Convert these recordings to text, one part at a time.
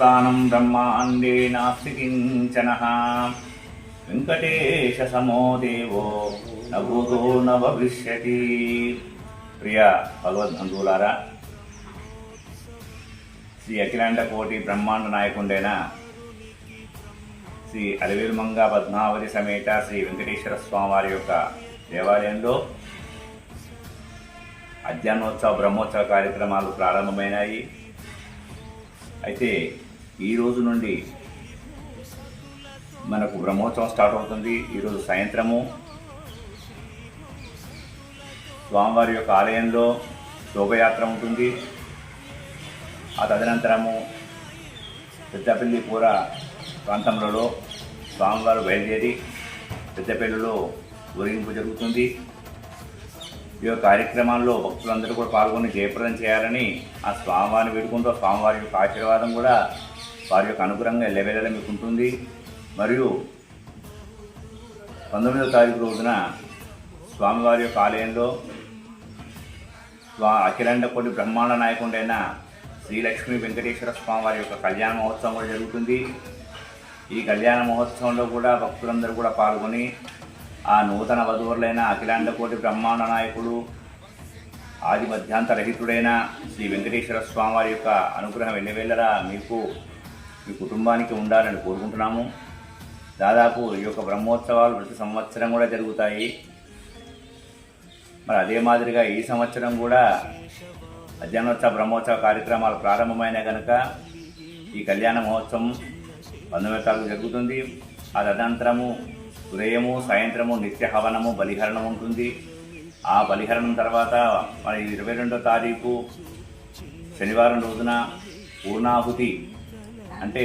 స్థానం బ్రహ్మాండే నాస్తి కించన. వెంకటేశ సమో దేవో నభూతో న ప్రియ భగవద్బంధువులారా శ్రీ అఖిలాండ కోటి బ్రహ్మాండ నాయకుండైన శ్రీ అలివేలుమంగ పద్మావతి సమేత శ్రీ వెంకటేశ్వర స్వామివారి యొక్క దేవాలయంలో అధ్యానోత్సవ బ్రహ్మోత్సవ కార్యక్రమాలు ప్రారంభమైనాయి. అయితే ఈ రోజు నుండి మనకు బ్రహ్మోత్సవం స్టార్ట్ అవుతుంది. ఈరోజు సాయంత్రము స్వామివారి యొక్క ఆలయంలో శోభయాత్ర ఉంటుంది. ఆ తదనంతరము పెద్దపల్లి పూర ప్రాంతంలో స్వామివారు బయలుదేరి పెద్దపల్లిలో ఊరేగింపు జరుగుతుంది. ఈ యొక్క కార్యక్రమాల్లో భక్తులందరూ కూడా పాల్గొని జయప్రదం చేయాలని ఆ స్వామివారిని వేడుకుంటూ స్వామివారి యొక్క ఆశీర్వాదం కూడా వారి యొక్క అనుగ్రహంగా లెవెల మీకు ఉంటుంది మరియు పంతొమ్మిదవ తారీఖు రోజున స్వామివారి యొక్క ఆలయంలో స్వా అఖిలాండ కోటి బ్రహ్మాండ నాయకుడైన శ్రీలక్ష్మీ వెంకటేశ్వర స్వామి వారి యొక్క కళ్యాణ మహోత్సవం కూడా జరుగుతుంది. ఈ కళ్యాణ మహోత్సవంలో కూడా భక్తులందరూ కూడా పాల్గొని ఆ నూతన వధువులైన అఖిలాండ కోటి బ్రహ్మాండ నాయకుడు ఆది మధ్యాంత రహితుడైన శ్రీ వెంకటేశ్వర స్వామి వారి యొక్క అనుగ్రహం వెళ్ళవేళ్ళరా మీకు మీ కుటుంబానికి ఉండాలని కోరుకుంటున్నాము. దాదాపు ఈ యొక్క బ్రహ్మోత్సవాలు ప్రతి సంవత్సరం కూడా జరుగుతాయి. మరి అదే మాదిరిగా ఈ సంవత్సరం కూడా అధ్యానోత్సవ బ్రహ్మోత్సవ కార్యక్రమాలు ప్రారంభమైన కనుక ఈ కళ్యాణ మహోత్సవం పంతొమ్మిది తారీఖు జరుగుతుంది. ఆ తదనంతరము ఉదయము సాయంత్రము నిత్య హవనము బలిహరణం ఉంటుంది. ఆ బలిహరణం తర్వాత మరి ఇరవై రెండో తారీఖు శనివారం రోజున పూర్ణాహుతి అంటే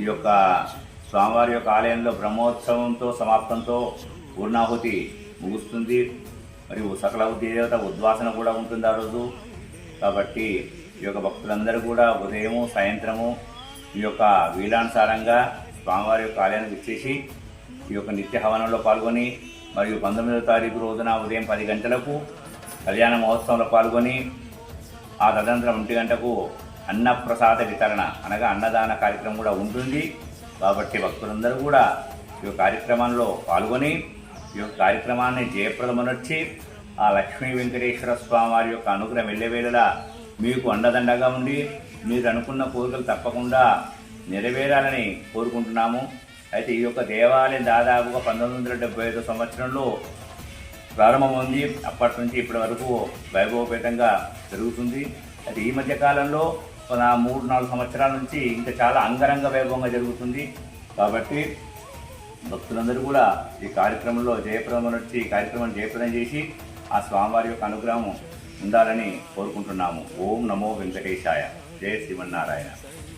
ఈ యొక్క స్వామివారి యొక్క ఆలయంలో బ్రహ్మోత్సవంతో సమాప్తంతో పూర్ణాహుతి ముగుస్తుంది. మరియు సకల దేవత ఉద్వాసన కూడా ఉంటుంది ఆ రోజు. కాబట్టి ఈ యొక్క భక్తులందరూ కూడా ఉదయము సాయంత్రము ఈ యొక్క వీలానుసారంగా స్వామివారి యొక్క ఆలయానికి ఇచ్చేసి ఈ యొక్క నిత్య హవనంలో పాల్గొని మరియు పంతొమ్మిదవ తారీఖు రోజున ఉదయం పది గంటలకు కళ్యాణ మహోత్సవంలో పాల్గొని ఆ తదనంతరం ఒంటి గంటకు అన్నప్రసాద వితరణ అనగా అన్నదాన కార్యక్రమం కూడా ఉంటుంది. కాబట్టి భక్తులందరూ కూడా ఈ కార్యక్రమంలో పాల్గొని ఈ యొక్క కార్యక్రమాన్ని జయప్రదమనొచ్చి ఆ లక్ష్మీ వెంకటేశ్వర స్వామి వారి యొక్క అనుగ్రహం వెళ్ళేవేళలా మీకు అండదండగా ఉండి మీరు అనుకున్న కోరికలు తప్పకుండా నెరవేరాలని కోరుకుంటున్నాము. అయితే ఈ యొక్క దేవాలయం దాదాపుగా పంతొమ్మిది వందల డెబ్బై ఐదు సంవత్సరంలో ప్రారంభమైంది. అప్పటి నుంచి ఇప్పటి వరకు వైభవపేతంగా జరుగుతుంది అయితే ఈ మధ్య కాలంలో మూడు నాలుగు సంవత్సరాల నుంచి ఇంకా చాలా అంగరంగ వైభవంగా జరుగుతుంది. కాబట్టి భక్తులందరూ కూడా ఈ కార్యక్రమంలో జయప్రదం వచ్చి ఈ కార్యక్రమాన్ని జయప్రదం చేసి ఆ స్వామివారి యొక్క అనుగ్రహం ఉండాలని కోరుకుంటున్నాము. ఓం నమో వెంకటేశాయ. జయ శ్రీమన్నారాయణ.